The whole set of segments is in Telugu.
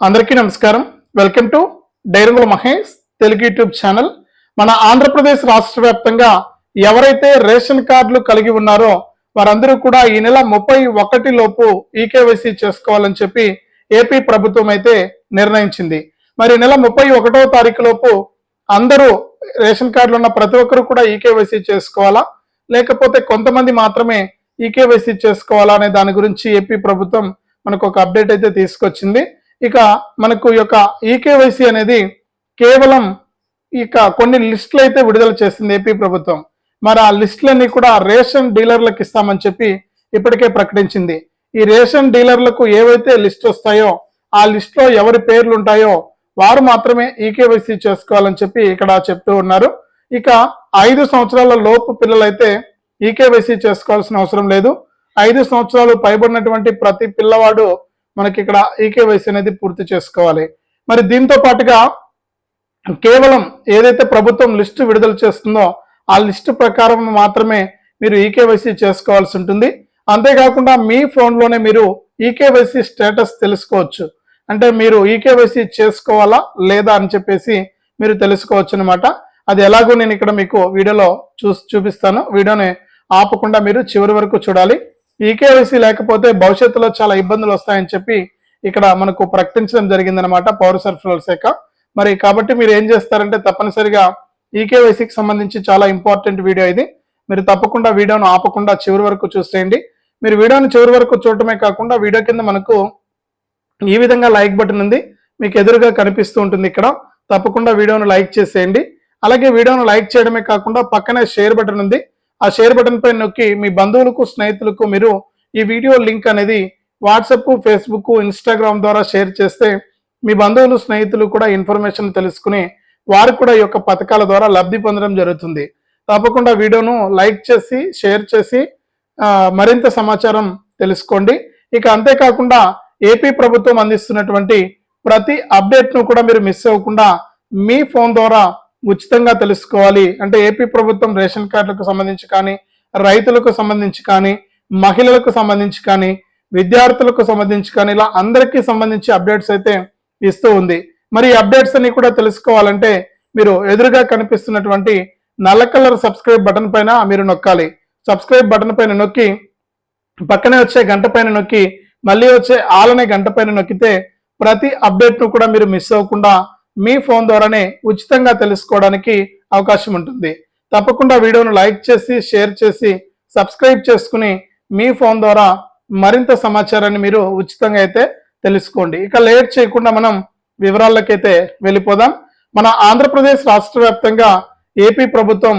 అందరికీ నమస్కారం. వెల్కమ్ టు డైరంగుల మహేష్ తెలుగు యూట్యూబ్ ఛానల్. మన ఆంధ్రప్రదేశ్ రాష్ట్ర వ్యాప్తంగా ఎవరైతే రేషన్ కార్డులు కలిగి ఉన్నారో వారందరూ కూడా ఈ నెల ముప్పై ఒకటి లోపు ఈకేవైసీ చేసుకోవాలని చెప్పి ఏపీ ప్రభుత్వం అయితే నిర్ణయించింది. మరి ఈ నెల ముప్పై ఒకటో తారీఖు లోపు అందరూ రేషన్ కార్డులు ఉన్న ప్రతి ఒక్కరు కూడా ఈకేవైసీ చేసుకోవాలా? లేకపోతే కొంతమంది మాత్రమే ఈకేవైసీ చేసుకోవాలా అనే దాని గురించి ఏపీ ప్రభుత్వం మనకు ఒక అప్డేట్ అయితే తీసుకొచ్చింది. ఇక మనకు ఈ యొక్క ఈకేవైసీ అనేది కేవలం ఇక కొన్ని లిస్టులు అయితే విడుదల చేసింది ఏపీ ప్రభుత్వం. మరి ఆ లిస్టులన్నీ కూడా రేషన్ డీలర్లకు ఇస్తామని చెప్పి ఇప్పటికే ప్రకటించింది. ఈ రేషన్ డీలర్లకు ఏవైతే లిస్ట్ వస్తాయో ఆ లిస్ట్లో ఎవరి పేర్లు ఉంటాయో వారు మాత్రమే ఈకేవైసీ చేసుకోవాలని చెప్పి ఇక్కడ చెప్తూ ఉన్నారు. ఇక ఐదు సంవత్సరాల లోపు పిల్లలైతే ఈకేవైసీ చేసుకోవాల్సిన అవసరం లేదు. ఐదు సంవత్సరాలు పైబడినటువంటి ప్రతి పిల్లవాడు మనకి ఇక్కడ ఈకేవైసీ అనేది పూర్తి చేసుకోవాలి. మరి దీంతో పాటుగా కేవలం ఏదైతే ప్రభుత్వం లిస్టు విడుదల చేస్తుందో ఆ లిస్టు ప్రకారం మాత్రమే మీరు ఈకేవైసీ చేసుకోవాల్సి ఉంటుంది. అంతేకాకుండా మీ ఫోన్లోనే మీరు ఈకేవైసీ స్టేటస్ తెలుసుకోవచ్చు. అంటే మీరు ఈకేవైసీ చేసుకోవాలా లేదా అని చెప్పేసి మీరు తెలుసుకోవచ్చు అనమాట అది ఎలాగో నేను ఇక్కడ మీకు వీడియోలో చూ చూపిస్తాను. వీడియోని ఆపకుండా మీరు చివరి వరకు చూడాలి. ఈకేవైసీ లేకపోతే భవిష్యత్తులో చాలా ఇబ్బందులు వస్తాయని చెప్పి ఇక్కడ మనకు ప్రకటించడం జరిగిందనమాట పౌర సరఫరాల శాఖ. మరి కాబట్టి మీరు ఏం చేస్తారంటే తప్పనిసరిగా ఈకేవైసీకి సంబంధించి చాలా ఇంపార్టెంట్ వీడియో ఇది. మీరు తప్పకుండా వీడియోను ఆపకుండా చివరి వరకు చూసేయండి. మీరు వీడియోను చివరి వరకు చూడటమే కాకుండా వీడియో కింద మనకు ఈ విధంగా లైక్ బటన్ ఉంది. మీకు ఎదురుగా కనిపిస్తూ ఉంటుంది ఇక్కడ. తప్పకుండా వీడియోను లైక్ చేసేయండి. అలాగే వీడియోను లైక్ చేయడమే కాకుండా పక్కనే షేర్ బటన్ ఉంది. ఆ షేర్ బటన్ పై నొక్కి మీ బంధువులకు స్నేహితులకు మీరు ఈ వీడియో లింక్ అనేది వాట్సప్ ఫేస్బుక్ ఇన్స్టాగ్రామ్ ద్వారా షేర్ చేస్తే మీ బంధువులు స్నేహితులు కూడా ఇన్ఫర్మేషన్ తెలుసుకుని వారు కూడా ఈ యొక్క పథకాల ద్వారా లబ్ధి పొందడం జరుగుతుంది. తప్పకుండా వీడియోను లైక్ చేసి షేర్ చేసి మరింత సమాచారం తెలుసుకోండి. ఇక అంతేకాకుండా ఏపీ ప్రభుత్వం అందిస్తున్నటువంటి ప్రతి అప్డేట్ను కూడా మీరు మిస్ అవ్వకుండా మీ ఫోన్ ద్వారా ఉచితంగా తెలుసుకోవాలి. అంటే ఏపీ ప్రభుత్వం రేషన్ కార్డులకు సంబంధించి కానీ రైతులకు సంబంధించి కానీ మహిళలకు సంబంధించి కానీ విద్యార్థులకు సంబంధించి కానీ ఇలా అందరికీ సంబంధించి అప్డేట్స్ అయితే ఇస్తూ ఉంది. మరి అప్డేట్స్ అన్ని కూడా తెలుసుకోవాలంటే మీరు ఎదురుగా కనిపిస్తున్నటువంటి నల్ల కలర్ సబ్స్క్రైబ్ బటన్ పైన మీరు నొక్కాలి. సబ్స్క్రైబ్ బటన్ పైన నొక్కి పక్కనే వచ్చే గంట పైన నొక్కి మళ్ళీ వచ్చే ఆలనే గంట పైన నొక్కితే ప్రతి అప్డేట్ను కూడా మీరు మిస్ అవ్వకుండా మీ ఫోన్ ద్వారానే ఉచితంగా తెలుసుకోవడానికి అవకాశం ఉంటుంది. తప్పకుండా వీడియోను లైక్ చేసి షేర్ చేసి సబ్స్క్రైబ్ చేసుకుని మీ ఫోన్ ద్వారా మరింత సమాచారాన్ని మీరు ఉచితంగా అయితే తెలుసుకోండి. ఇక లేట్ చేయకుండా మనం వివరాలకైతే వెళ్ళిపోదాం. మన ఆంధ్రప్రదేశ్ రాష్ట్ర వ్యాప్తంగా ఏపీ ప్రభుత్వం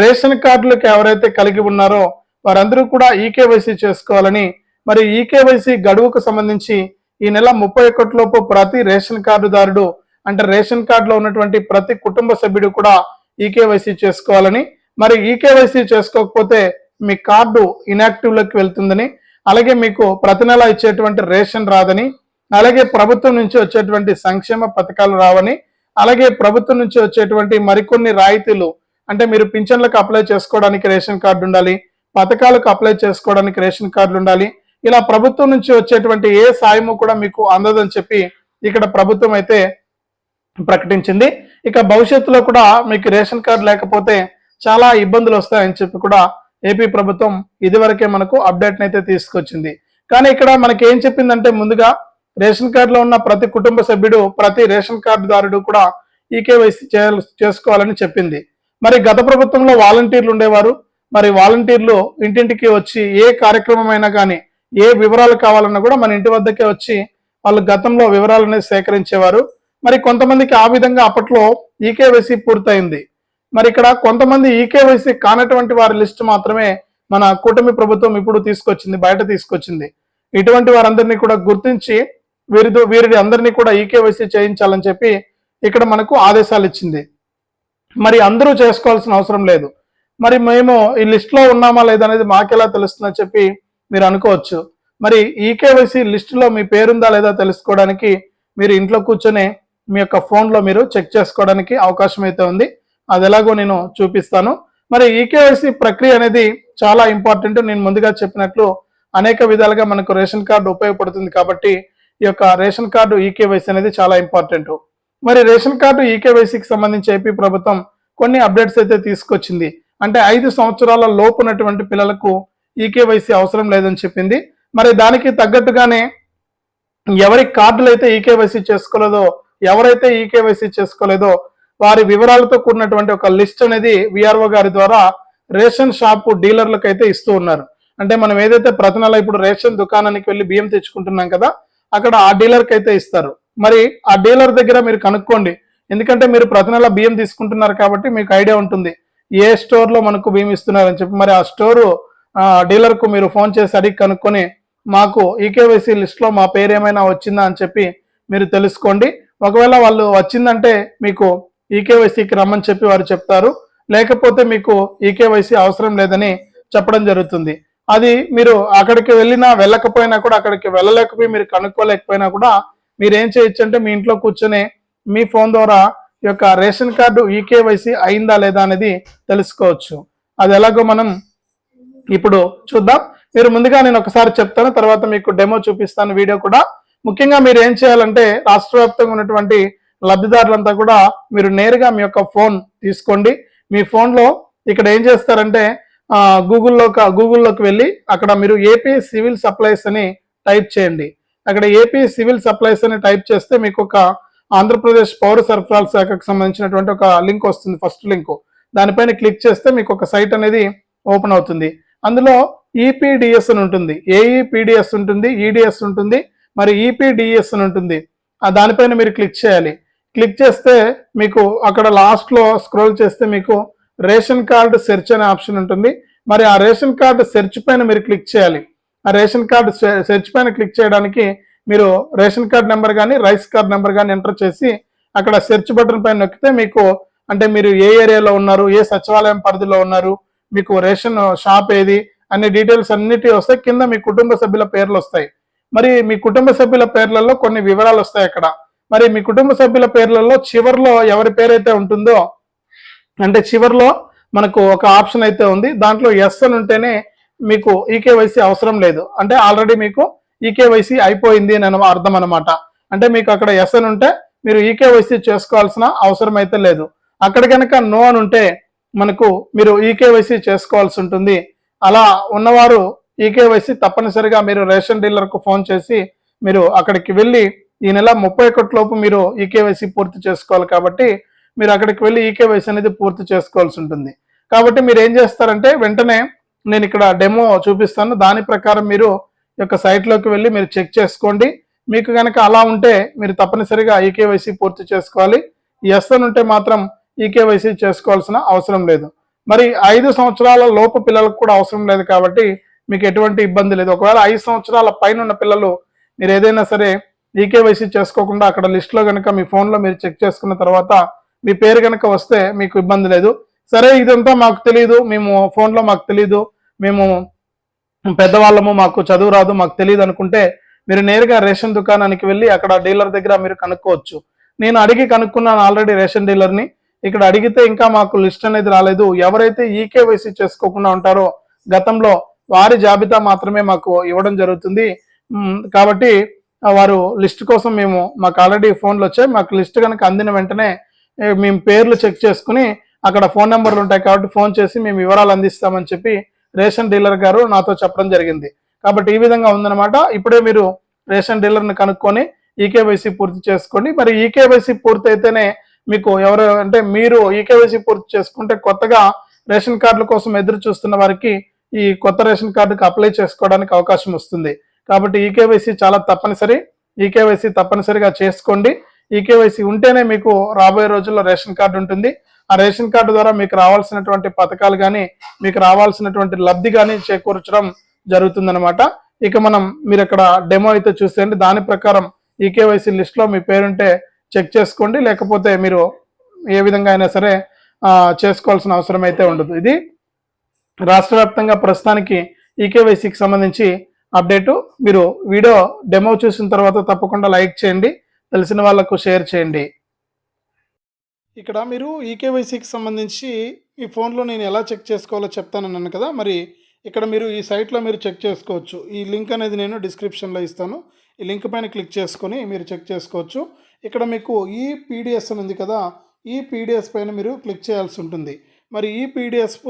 రేషన్ కార్డులకు ఎవరైతే కలిగి ఉన్నారో వారందరూ కూడా ఈకేవైసీ చేసుకోవాలని మరి ఈకేవైసీ గడువుకు సంబంధించి ఈ నెల ముప్పై లోపు ప్రతి రేషన్ కార్డుదారుడు అంటే రేషన్ కార్డులో ఉన్నటువంటి ప్రతి కుటుంబ సభ్యుడు కూడా ఈకేవైసీ చేసుకోవాలని. మరి ఈకేవైసీ చేసుకోకపోతే మీ కార్డు ఇనాక్టివ్లోకి వెళ్తుందని అలాగే మీకు ప్రతి నెల ఇచ్చేటువంటి రేషన్ రాదని అలాగే ప్రభుత్వం నుంచి వచ్చేటువంటి సంక్షేమ పథకాలు రావని అలాగే ప్రభుత్వం నుంచి వచ్చేటువంటి మరికొన్ని రాయితీలు అంటే మీరు పింఛన్లకు అప్లై చేసుకోవడానికి రేషన్ కార్డు ఉండాలి పథకాలకు అప్లై చేసుకోవడానికి రేషన్ కార్డులు ఉండాలి ఇలా ప్రభుత్వం నుంచి వచ్చేటువంటి ఏ సాయము కూడా మీకు అందదని చెప్పి ఇక్కడ ప్రభుత్వం అయితే ప్రకటించింది. ఇక భవిష్యత్తులో కూడా మీకు రేషన్ కార్డు లేకపోతే చాలా ఇబ్బందులు వస్తాయని చెప్పి కూడా ఏపీ ప్రభుత్వం ఇదివరకే మనకు అప్డేట్ని అయితే తీసుకొచ్చింది. కానీ ఇక్కడ మనకి ఏం చెప్పిందంటే ముందుగా రేషన్ కార్డులో ఉన్న ప్రతి కుటుంబ సభ్యుడు ప్రతి రేషన్ కార్డుదారుడు కూడా ఈకేవైసీ చేయాలి చేసుకోవాలని చెప్పింది. మరి గత ప్రభుత్వంలో వాలంటీర్లు ఉండేవారు. మరి వాలంటీర్లు ఇంటింటికి వచ్చి ఏ కార్యక్రమం అయినా కానీ ఏ వివరాలు కావాలన్నా కూడా మన ఇంటి వద్దకే వచ్చి వాళ్ళు గతంలో వివరాలు అనేది సేకరించేవారు. మరి కొంతమందికి ఆ విధంగా అప్పట్లో ఈకేవైసీ పూర్తయింది. మరి ఇక్కడ కొంతమంది ఈకేవైసీ కానటువంటి వారి లిస్ట్ మాత్రమే మన కూటమి ప్రభుత్వం ఇప్పుడు తీసుకొచ్చింది బయట తీసుకొచ్చింది. ఇటువంటి వారందరినీ కూడా గుర్తించి వీరితో వీరి అందరినీ కూడా ఈకేవైసీ చేయించాలని చెప్పి ఇక్కడ మనకు ఆదేశాలు ఇచ్చింది. మరి అందరూ చేసుకోవాల్సిన అవసరం లేదు. మరి మేము ఈ లిస్ట్లో ఉన్నామా లేదా అనేది మాకెలా తెలుస్తుందని చెప్పి మీరు అనుకోవచ్చు. మరి ఈకేవైసీ లిస్టులో మీ పేరుందా లేదా తెలుసుకోవడానికి మీరు ఇంట్లో కూర్చొని మీ యొక్క ఫోన్లో మీరు చెక్ చేసుకోవడానికి అవకాశం అయితే ఉంది. అది ఎలాగో నేను చూపిస్తాను. మరి ఈకేవైసీ ప్రక్రియ అనేది చాలా ఇంపార్టెంట్. నేను ముందుగా చెప్పినట్లు అనేక విధాలుగా మనకు రేషన్ కార్డు ఉపయోగపడుతుంది కాబట్టి ఈ యొక్క రేషన్ కార్డు ఈకేవైసీ అనేది చాలా ఇంపార్టెంట్. మరి రేషన్ కార్డు ఈకేవైసీకి సంబంధించి ఏపీ ప్రభుత్వం కొన్ని అప్డేట్స్ అయితే తీసుకొచ్చింది. అంటే ఐదు సంవత్సరాల లోపు ఉన్నటువంటి పిల్లలకు ఈకేవైసీ అవసరం లేదని చెప్పింది. మరి దానికి తగ్గట్టుగానే ఎవరి కార్డులు అయితే ఈకేవైసీ చేసుకోలేదో ఎవరైతే ఈ కేవైసీ చేసుకోలేదో వారి వివరాలతో కూడినటువంటి ఒక లిస్ట్ అనేది విఆర్ఓ గారి ద్వారా రేషన్ షాపు డీలర్లకు అయితే ఇస్తూ ఉన్నారు. అంటే మనం ఏదైతే ప్రతి నెల ఇప్పుడు రేషన్ దుకాణానికి వెళ్ళి బియ్యం తెచ్చుకుంటున్నాం కదా అక్కడ ఆ డీలర్కి అయితే ఇస్తారు. మరి ఆ డీలర్ దగ్గర మీరు కనుక్కోండి. ఎందుకంటే మీరు ప్రతి నెల బియ్యం తీసుకుంటున్నారు కాబట్టి మీకు ఐడియా ఉంటుంది. ఏ స్టోర్లో మనకు బియ్యం ఇస్తున్నారని చెప్పి మరి ఆ స్టోరు డీలర్కు మీరు ఫోన్ చేసి అడిగి కనుక్కొని మాకు ఈకేవైసీ లిస్ట్లో మా పేరు ఏమైనా వచ్చిందా అని చెప్పి మీరు తెలుసుకోండి. ఒకవేళ వాళ్ళు వచ్చిందంటే మీకు ఈకేవైసీకి రమ్మని చెప్పి వారు చెప్తారు. లేకపోతే మీకు ఈకేవైసీ అవసరం లేదని చెప్పడం జరుగుతుంది. అది మీరు అక్కడికి వెళ్ళినా వెళ్ళకపోయినా కూడా అక్కడికి వెళ్ళలేకపోయి మీరు కనుక్కోలేకపోయినా కూడా మీరు ఏం చేయొచ్చు అంటే మీ ఇంట్లో కూర్చొని మీ ఫోన్ ద్వారా ఈ యొక్క రేషన్ కార్డు ఈకేవైసీ అయిందా లేదా అనేది తెలుసుకోవచ్చు. అది ఎలాగో మనం ఇప్పుడు చూద్దాం. మీరు ముందుగా నేను ఒకసారి చెప్తాను తర్వాత మీకు డెమో చూపిస్తాను వీడియో కూడా. ముఖ్యంగా మీరు ఏం చేయాలంటే రాష్ట్ర వ్యాప్తంగా ఉన్నటువంటి లబ్ధిదారులంతా కూడా మీరు నేరుగా మీ యొక్క ఫోన్ తీసుకోండి. మీ ఫోన్లో ఇక్కడ ఏం చేస్తారంటే గూగుల్లో గూగుల్లోకి వెళ్ళి అక్కడ మీరు ఏపీ సివిల్ సప్లైస్ అని టైప్ చేయండి. అక్కడ ఏపీ సివిల్ సప్లైస్ అని టైప్ చేస్తే మీకు ఒక ఆంధ్రప్రదేశ్ పౌర సరఫరాల శాఖకు సంబంధించినటువంటి ఒక లింక్ వస్తుంది ఫస్ట్ లింక్. దానిపైన క్లిక్ చేస్తే మీకు ఒక సైట్ అనేది ఓపెన్ అవుతుంది. అందులో ఈపీడిఎస్ అని ఉంటుంది. ఏఈపీడిఎస్ ఉంటుంది ఈడిఎస్ ఉంటుంది మరి ఈపీడిఎస్ అని ఉంటుంది. ఆ దానిపైన మీరు క్లిక్ చేయాలి. క్లిక్ చేస్తే మీకు అక్కడ లాస్ట్లో స్క్రోల్ చేస్తే మీకు రేషన్ కార్డు సెర్చ్ అనే ఆప్షన్ ఉంటుంది. మరి ఆ రేషన్ కార్డు సెర్చ్ పైన మీరు క్లిక్ చేయాలి. ఆ రేషన్ కార్డు సెర్చ్ పైన క్లిక్ చేయడానికి మీరు రేషన్ కార్డ్ నెంబర్ కానీ రైస్ కార్డ్ నెంబర్ కానీ ఎంటర్ చేసి అక్కడ సెర్చ్ బటన్ పైన నొక్కితే మీకు అంటే మీరు ఏ ఏరియాలో ఉన్నారు ఏ సచివాలయం పరిధిలో ఉన్నారు మీకు రేషన్ షాప్ ఏది అనే డీటెయిల్స్ అన్నిటి వస్తాయి. కింద మీ కుటుంబ సభ్యుల పేర్లు వస్తాయి. మరి మీ కుటుంబ సభ్యుల పేర్లలో కొన్ని వివరాలు వస్తాయి అక్కడ. మరి మీ కుటుంబ సభ్యుల పేర్లలో చివర్లో ఎవరి పేరైతే ఉంటుందో అంటే చివరిలో మనకు ఒక ఆప్షన్ అయితే ఉంది. దాంట్లో ఎస్ అని ఉంటేనే మీకు ఈకేవైసీ అవసరం లేదు. అంటే ఆల్రెడీ మీకు ఈకేవైసీ అయిపోయింది అని అర్థం అనమాట అంటే మీకు అక్కడ ఎస్ అని ఉంటే మీరు ఈకేవైసీ చేసుకోవాల్సిన అవసరం అయితే లేదు. అక్కడ కనుక నో అని ఉంటే మనకు మీరు ఈకేవైసీ చేసుకోవాల్సి ఉంటుంది. అలా ఉన్నవారు ఈకేవైసీ తప్పనిసరిగా మీరు రేషన్ డీలర్కు ఫోన్ చేసి మీరు అక్కడికి వెళ్ళి ఈ నెల ముప్పై ఒకటి లోపు మీరు ఈకేవైసీ పూర్తి చేసుకోవాలి కాబట్టి మీరు అక్కడికి వెళ్ళి ఈకేవైసీ అనేది పూర్తి చేసుకోవాల్సి ఉంటుంది. కాబట్టి మీరు ఏం చేస్తారంటే వెంటనే నేను ఇక్కడ డెమో చూపిస్తాను. దాని ప్రకారం మీరు యొక్క సైట్లోకి వెళ్ళి మీరు చెక్ చేసుకోండి. మీకు కనుక అలా ఉంటే మీరు తప్పనిసరిగా ఈకేవైసీ పూర్తి చేసుకోవాలి. ఎస్ అని ఉంటే మాత్రం ఈకేవైసీ చేసుకోవాల్సిన అవసరం లేదు. మరి ఐదు సంవత్సరాల లోపు పిల్లలకు కూడా అవసరం లేదు కాబట్టి మీకు ఎటువంటి ఇబ్బంది లేదు. ఒకవేళ ఐదు సంవత్సరాల పైన ఉన్న పిల్లలు మీరు ఏదైనా సరే ఈకేవైసీ చేసుకోకుండా అక్కడ లిస్ట్లో కనుక మీ ఫోన్లో మీరు చెక్ చేసుకున్న తర్వాత మీ పేరు కనుక వస్తే మీకు ఇబ్బంది లేదు. సరే ఇదంతా మాకు తెలియదు మేము ఫోన్లో మాకు తెలియదు మేము పెద్దవాళ్ళము మాకు చదువు రాదు మాకు తెలియదు అనుకుంటే మీరు నేరుగా రేషన్ దుకాణానికి వెళ్ళి అక్కడ డీలర్ దగ్గర మీరు కనుక్కోవచ్చు. నేను అడిగి కనుక్కున్నాను ఆల్రెడీ రేషన్ డీలర్ని. ఇక్కడ అడిగితే ఇంకా మాకు లిస్ట్ అనేది రాలేదు. ఎవరైతే ఈకేవైసీ చేసుకోకుండా ఉంటారో గతంలో వారి జాబితా మాత్రమే మాకు ఇవ్వడం జరుగుతుంది. కాబట్టి వారు లిస్ట్ కోసం మేము మాకు ఆల్రెడీ ఫోన్లు వచ్చాయి. మాకు లిస్ట్ కనుక అందిన వెంటనే మేము పేర్లు చెక్ చేసుకుని అక్కడ ఫోన్ నెంబర్లు ఉంటాయి కాబట్టి ఫోన్ చేసి మేము వివరాలు అందిస్తామని చెప్పి రేషన్ డీలర్ గారు నాతో చెప్పడం జరిగింది. కాబట్టి ఈ విధంగా ఉందన్నమాట. ఇప్పుడే మీరు రేషన్ డీలర్ని కనుక్కొని ఈకేవైసీ పూర్తి చేసుకోండి మరి ఈకేవైసీ పూర్తి అయితేనే మీకు ఎవరు అంటే మీరు ఈకేవైసీ పూర్తి చేసుకుంటే కొత్తగా రేషన్ కార్డుల కోసం ఎదురు చూస్తున్న వారికి ఈ కొత్త రేషన్ కార్డుకి అప్లై చేసుకోవడానికి అవకాశం వస్తుంది. కాబట్టి ఈకేవైసీ చాలా తప్పనిసరి. ఈకేవైసీ తప్పనిసరిగా చేసుకోండి. ఈకేవైసీ ఉంటేనే మీకు రాబోయే రోజుల్లో రేషన్ కార్డు ఉంటుంది. ఆ రేషన్ కార్డు ద్వారా మీకు రావాల్సినటువంటి పథకాలు కానీ మీకు రావాల్సినటువంటి లబ్ధి కానీ చేకూర్చడం జరుగుతుందనమాట ఇక మనం మీరు అక్కడ డెమో అయితే చూసేయండి. దాని ప్రకారం ఈకేవైసీ లిస్ట్లో మీ పేరుంటే చెక్ చేసుకోండి. లేకపోతే మీరు ఏ విధంగా అయినా సరే చేసుకోవాల్సిన అవసరం అయితే ఉండదు. ఇది రాష్ట్ర వ్యాప్తంగా ప్రస్తుతానికి ఈకేవైసీకి సంబంధించి అప్డేటు మీరు వీడియో డెమో చూసిన తర్వాత తప్పకుండా లైక్ చేయండి. తెలిసిన వాళ్ళకు షేర్ చేయండి. ఇక్కడ మీరు ఈకేవైసీకి సంబంధించి ఈ ఫోన్లో నేను ఎలా చెక్ చేసుకోవాలో చెప్తానన్నాను కదా. మరి ఇక్కడ మీరు ఈ సైట్లో మీరు చెక్ చేసుకోవచ్చు. ఈ లింక్ అనేది నేను డిస్క్రిప్షన్లో ఇస్తాను. ఈ లింక్ పైన క్లిక్ చేసుకొని మీరు చెక్ చేసుకోవచ్చు. ఇక్కడ మీకు ఈ పీడిఎస్ ఉంది కదా. ఈ పీడిఎస్ పైన మీరు క్లిక్ చేయాల్సి ఉంటుంది. మరి ఈ పీడిఎఫ్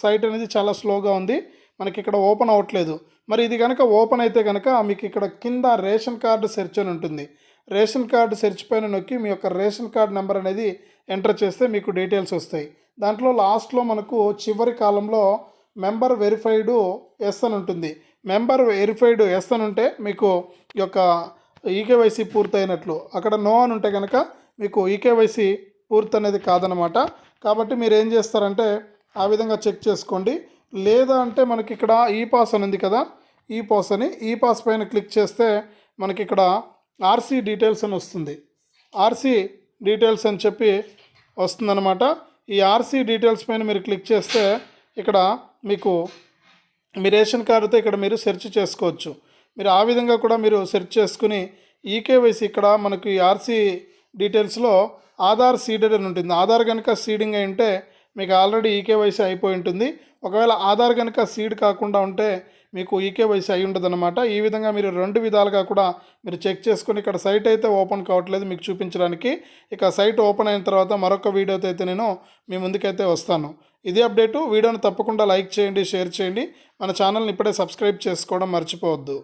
సైట్ అనేది చాలా స్లోగా ఉంది. మనకి ఇక్కడ ఓపెన్ అవ్వట్లేదు. మరి ఇది కనుక ఓపెన్ అయితే కనుక మీకు ఇక్కడ కింద రేషన్ కార్డు సెర్చ్ అని ఉంటుంది. రేషన్ కార్డు సెర్చ్ పైన నొక్కి మీ యొక్క రేషన్ కార్డు నెంబర్ అనేది ఎంటర్ చేస్తే మీకు డీటెయిల్స్ వస్తాయి. దాంట్లో లాస్ట్లో మనకు చివరి కాలంలో మెంబర్ వెరిఫైడ్ ఎస్ అని ఉంటుంది. మెంబర్ వెరిఫైడ్ ఎస్ అని ఉంటే మీకు ఈ యొక్క ఈకేవైసీ పూర్తయినట్లు. అక్కడ నో అని ఉంటే కనుక మీకు ఈకేవైసీ పూర్తి అనేది కాదనమాట. కాబట్టి మీరు ఏం చేస్తారంటే ఆ విధంగా చెక్ చేసుకోండి. లేదా అంటే మనకి ఇక్కడ ఈ పాస్ అని ఉంది కదా ఈ పాస్ అని ఈ పాస్ పైన క్లిక్ చేస్తే మనకి ఇక్కడ ఆర్సీ డీటెయిల్స్ అని వస్తుంది. ఆర్సీ డీటెయిల్స్ అని చెప్పి వస్తుందన్నమాట. ఈ ఆర్సీ డీటెయిల్స్ పైన మీరు క్లిక్ చేస్తే ఇక్కడ మీకు మీ రేషన్ కార్డుతో ఇక్కడ మీరు సెర్చ్ చేసుకోవచ్చు. మీరు ఆ విధంగా కూడా మీరు సెర్చ్ చేసుకుని ఈకేవైసీ ఇక్కడ మనకి ఈ ఆర్సీ డీటెయిల్స్లో ఆధార్ సీడెడ్ అని ఉంటుంది. ఆధార్ కనుక సీడింగ్ అయి ఉంటే మీకు ఆల్రెడీ ఈకేవైసీ అయిపోయి ఉంటుంది. ఒకవేళ ఆధార్ కనుక సీడ్ కాకుండా ఉంటే మీకు ఈకేవైసీ అయి ఉండదన్నమాట. ఈ విధంగా మీరు రెండు విధాలుగా కూడా మీరు చెక్ చేసుకుని ఇక్కడ సైట్ అయితే ఓపెన్ కావట్లేదు మీకు చూపించడానికి. ఇక సైట్ ఓపెన్ అయిన తర్వాత మరొక వీడియోతో అయితే నేను మీ ముందుకైతే వస్తాను. ఇదే అప్డేటు. వీడియోని తప్పకుండా లైక్ చేయండి షేర్ చేయండి. మన ఛానల్ని ఇప్పుడే సబ్స్క్రైబ్ చేసుకోవడం మర్చిపోవద్దు.